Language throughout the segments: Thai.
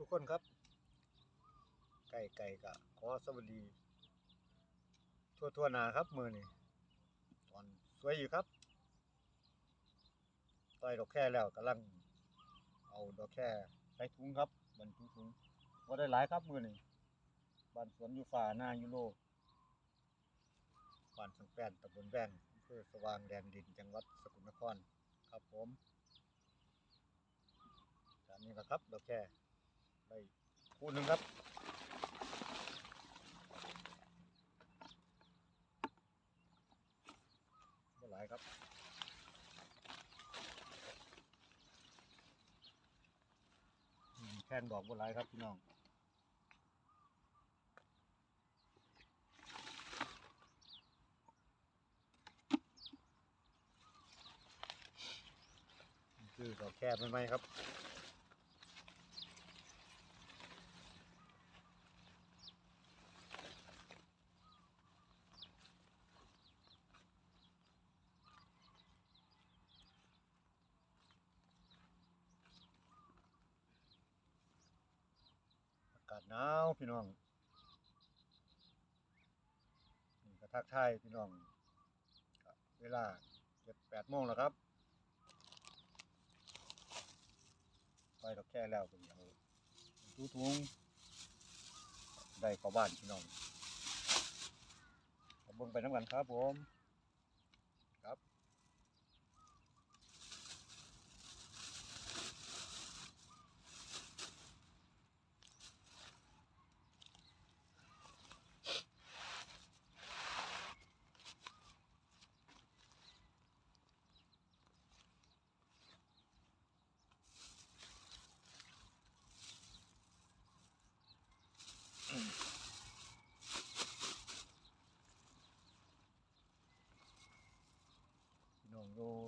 ทุกคนครับ ไก่ไก่กะขอสวัสดี ทั่วทั่วนาครับมือนี่ตอนสวยอยู่ครับต่อยดอกแค่แล้วกำลัง เอาดอกแค่ใส่ถุงครับบรรจุถุงว่าได้หลายครับมือนี่บ้านสวนอยู่ฝ่าหน้ายูโรบ้านสังแป้นตำบลแว่งอำเภอสว่างแดนดินจังหวัดสกลนครครับผมจานนี้นะครับดอกแค่ ได้คู่หนึ่งครับบ่หลายครับแค่นดอกบ่หลายครับพี่น้องคือดอกแค่ไม่ไหมครับ หนาวพี่น้องนี่ก็ทักทายพี่น้องเวลาเจ็ดแปดโมงแล้วครับไปดอกแค่แล้วก็เดี๋ยวตู้ทุงได้เข้าบ้านพี่น้องขอบเบิ่งไปน้ำกันครับผม ครับ พี่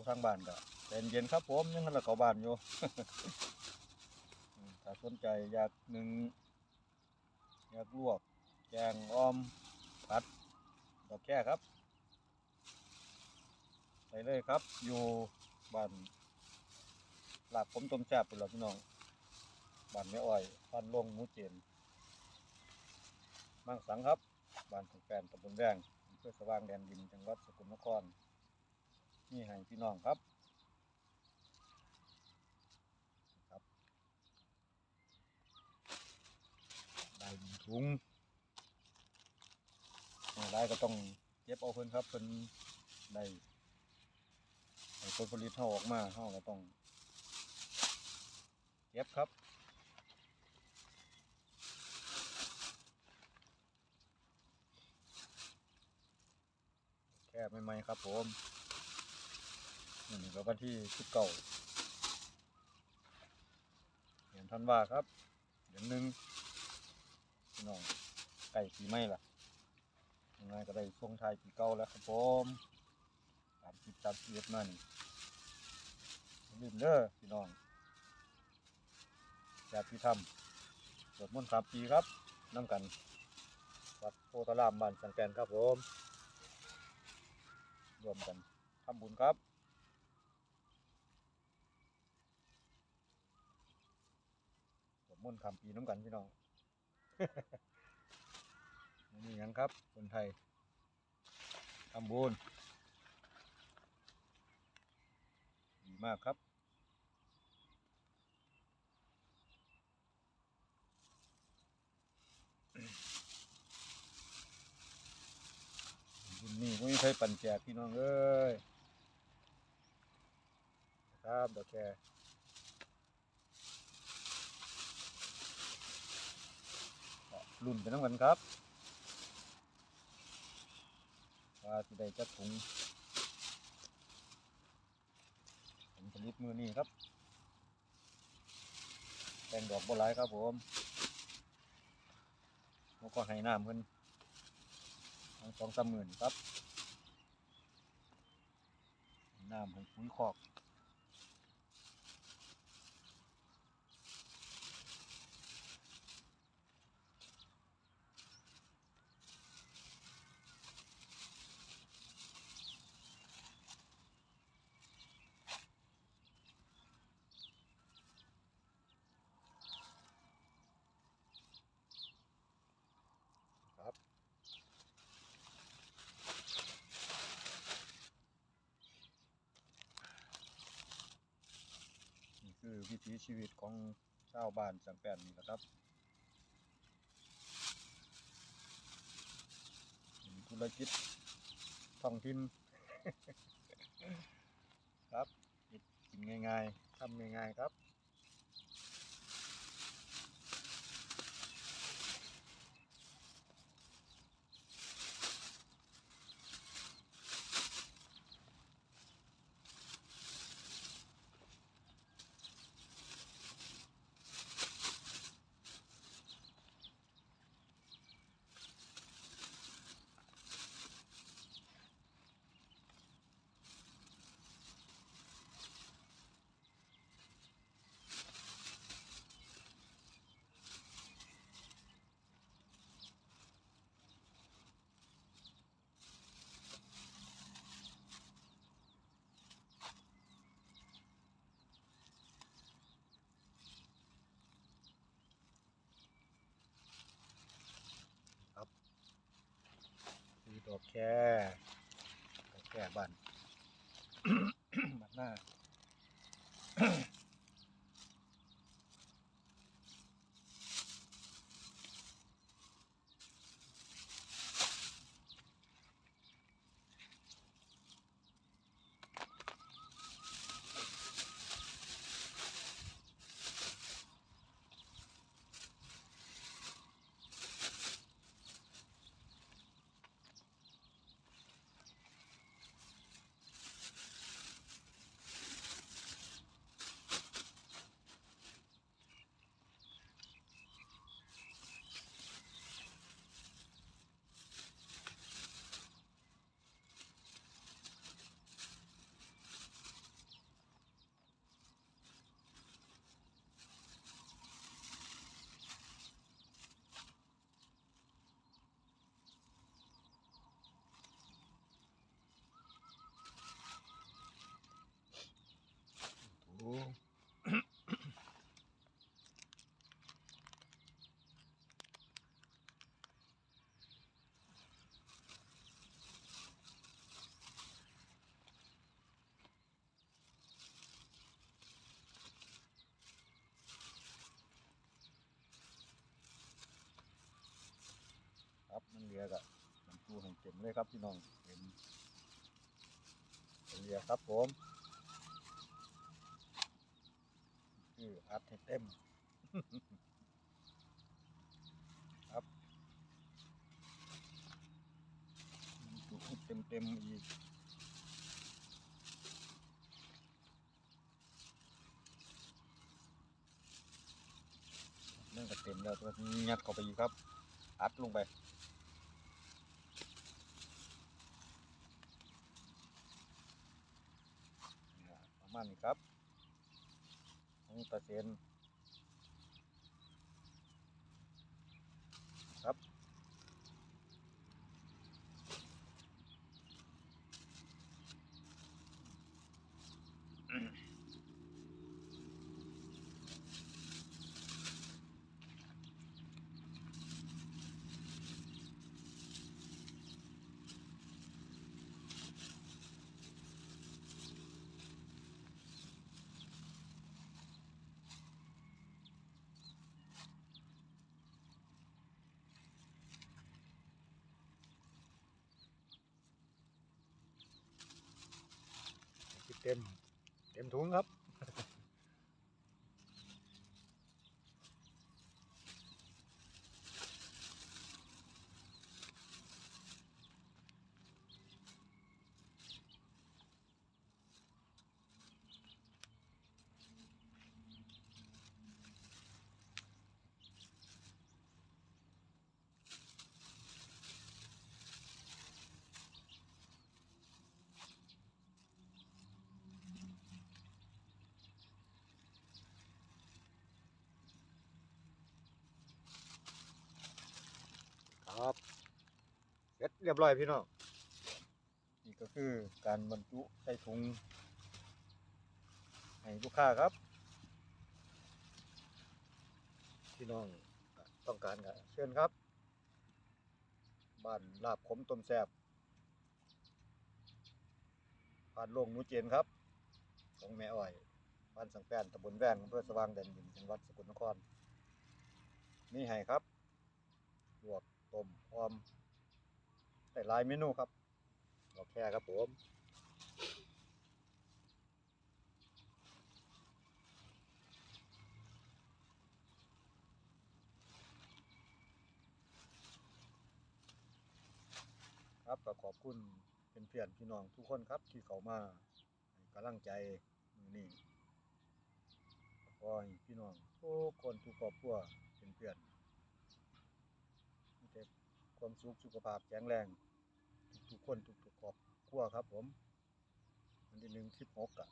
น้องอยู่ทางบ้านก็ใจเย็นครับผมยังทันละเขาบ้านอยู่ ถ้าสนใจอยากหนึ่งอยากลวกแกงอ้อมผัดดอกแค่ครับ ไปเลยครับ อยู่บ้านหลักผมต้มแซ่บเป็นหรอพี่น้องบ้านแม่อ้อยบ้านลงมูเจนมังสังครับบ้านของแฟนตำบลแดงอำเพื่อสว่างแดนดินจังหวัดสกลนคร นี่ให้พี่น้องครับครับได้หนึ่งถุงเอาได้ก็ต้องเก็บเอาเพิ่นครับเพิ่นได้ผลผลิตเท่าออกมาเท่าก็ต้องเก็บครับแค่ใหม่ๆครับผม นี่ก็วันที่สิบเก้าเดือนธันวาครับ เดือนหนึ่งพี่น้องไก่ปีไม่ล่ะยังไงก็ได้ช่วงท้ายปีเก่าแล้วครับผมสามสิบสามสิบเอ็ดนี่อย่าลืมเด้อพี่น้องญาติพี่ทำสวดมนต์สามปีครับน้ำกัน วัดโพธารามบ้านสังแกนครับผม รวมกันทำบุญครับ สวด มนต์คำปีน้ำกันพี่น้อง นี่หยังครับ คนไทยทำบุญดีมากครับนี่ไม่ใช่ปั่นแจกพี่น้องเอ้ย ครับดอกแค รุ่นไปน้ำกันครับว่าสิได้จัดถุงผมผลิตมือนี้ครับแตงดอกบัวลายครับผมแล้วก็ให้น้ำเพิ่นทั้งสองสามหมื่นครับน้ำให้ปุ๋ยคอก คือ วิถีชีวิตของชาวบ้านสังแปนนี่นะครับธุรกิจท่องถิ่นครับกินง่ายๆทำง่ายๆครับ คือดอกแค่ดอกแค่บ้าน บ้านหน้า โอ้ ครับนเรียกอะมันจูให้เต็มเลยครับพี่น้องเต็มเป็นเรียครับผมคืออัดให้เต็มครับมันตู้เต็มเต็มอีกนั่นก็เต็มแล้วตัวนี้ยัดเข้าไปอีกครับ อัดลงไปเนี่ยประ มานี่ครับนี่เปอร์เซ็นต์ครับ เต็ม เต็มถุงครับ ครับเสร็จเรียบร้อยพี่น้องนี่ก็คือการบรรจุใส่ถุงให้ลูกค้าครับ พี่น้องต้องการก็เชิญครับ บ้านลาบขมต้มแซบผ่านโลงหนูเจนครับ ของแม่อ้อยบ้านสังแป้นตำบลแว่งอำเภอสว่างแดนดินจังหวัดสกลนครนี่ให้ครับ ต้มพร้อมแต่หลายเมนูครับดอกแค่ครับผมครับก็ขอบคุณเป็นเพื่อนพี่น้องทุกคนครับที่เขามากำลังใจมือนี้ขอให้พี่น้องทุกคนทุกครอบครัวเป็นเพื่อน ความสุขสุขภาพแข็งแรงทุกๆคนทุกๆครอบครัวครับ ผมวันที่หนึ่งที่หกอะ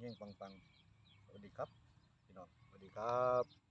เฮงๆปังๆสวัสดีครับพี่น้องสวัสดีครับ